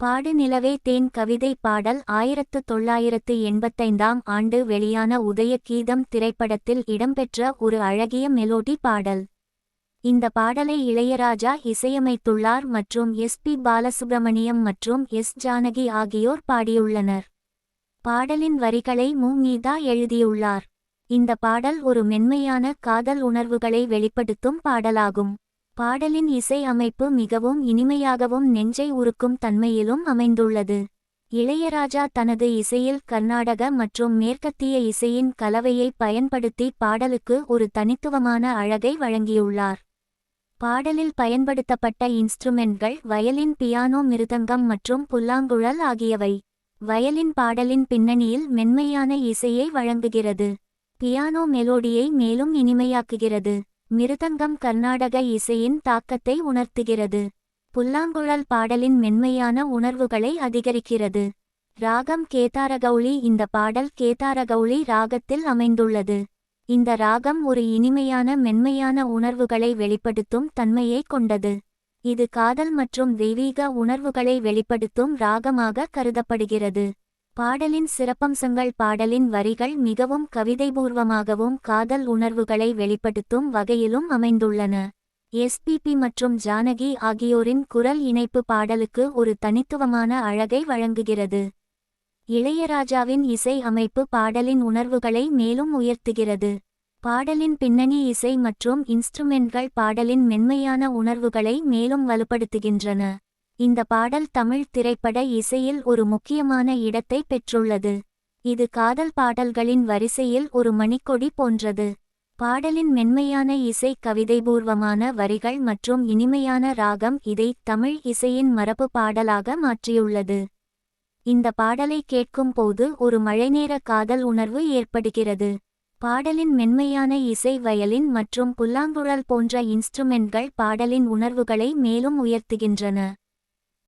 பாடு நிலவே தேன் கவிதை பாடல் ஆயிரத்து தொள்ளாயிரத்து எண்பத்தைந்தாம் ஆண்டு வெளியான உதய கீதம் திரைப்படத்தில் இடம்பெற்ற ஒரு அழகிய மெலோடி பாடல். இந்த பாடலை இளையராஜா இசையமைத்துள்ளார் மற்றும் எஸ் பி பாலசுப்ரமணியம் மற்றும் எஸ் ஜானகி ஆகியோர் பாடியுள்ளனர். பாடலின் வரிகளை மு. மீதா எழுதியுள்ளார். இந்த பாடல் ஒரு மென்மையான காதல் உணர்வுகளை வெளிப்படுத்தும் பாடலாகும். பாடலின் இசை அமைப்பு மிகவும் இனிமையாகவும் நெஞ்சை உருக்கும் தன்மையிலும் அமைந்துள்ளது. இளையராஜா தனது இசையில் கர்நாடக மற்றும் மேற்கத்திய இசையின் கலவையை பயன்படுத்தி பாடலுக்கு ஒரு தனித்துவமான அழகை வழங்கியுள்ளார். பாடலில் பயன்படுத்தப்பட்ட இன்ஸ்ட்ருமெண்ட்கள் வயலின் பியானோ மிருதங்கம் மற்றும் புல்லாங்குழல் ஆகியவை. வயலின் பாடலின் பின்னணியில் மென்மையான இசையை வழங்குகிறது. பியானோ மெலோடியை மேலும் இனிமையாக்குகிறது. மிருதங்கம் கர்நாடக இசையின் தாக்கத்தை உணர்த்துகிறது. புல்லாங்குழல் பாடலின் மென்மையான உணர்வுகளை அதிகரிக்கிறது. ராகம் கேதாரகௌளி இந்த பாடல் கேதாரகௌளி ராகத்தில் அமைந்துள்ளது. இந்த ராகம் ஒரு இனிமையான மென்மையான உணர்வுகளை வெளிப்படுத்தும் தன்மையை கொண்டது. இது காதல் மற்றும் தெய்வீக உணர்வுகளை வெளிப்படுத்தும் ராகமாக கருதப்படுகிறது. பாடலின் சிறப்பம்சங்கள் பாடலின் வரிகள் மிகவும் கவிதைபூர்வமாகவும் காதல் உணர்வுகளை வெளிப்படுத்தும் வகையிலும் அமைந்துள்ளன. எஸ்பிபி மற்றும் ஜானகி ஆகியோரின் குரல் இணைப்பு பாடலுக்கு ஒரு தனித்துவமான அழகை வழங்குகிறது. இளையராஜாவின் இசை அமைப்பு பாடலின் உணர்வுகளை மேலும் உயர்த்துகிறது. பாடலின் பின்னணி இசை மற்றும் இன்ஸ்ட்ருமெண்ட்கள் பாடலின் மென்மையான உணர்வுகளை மேலும் வலுப்படுத்துகின்றன. இந்த பாடல் தமிழ் திரைப்பட இசையில் ஒரு முக்கியமான இடத்தை பெற்றுள்ளது. இது காதல் பாடல்களின் வரிசையில் ஒரு மணிக்கொடி போன்றது. பாடலின் மென்மையான இசை கவிதைபூர்வமான வரிகள் மற்றும் இனிமையான ராகம் இதை தமிழ் இசையின் மரபு பாடலாக மாற்றியுள்ளது. இந்த பாடலை கேட்கும் போது ஒரு மழைநேர காதல் உணர்வு ஏற்படுகிறது. பாடலின் மென்மையான இசை வயலின் மற்றும் புல்லாங்குழல் போன்ற இன்ஸ்ட்ருமெண்ட்கள் பாடலின் உணர்வுகளை மேலும் உயர்த்துகின்றன.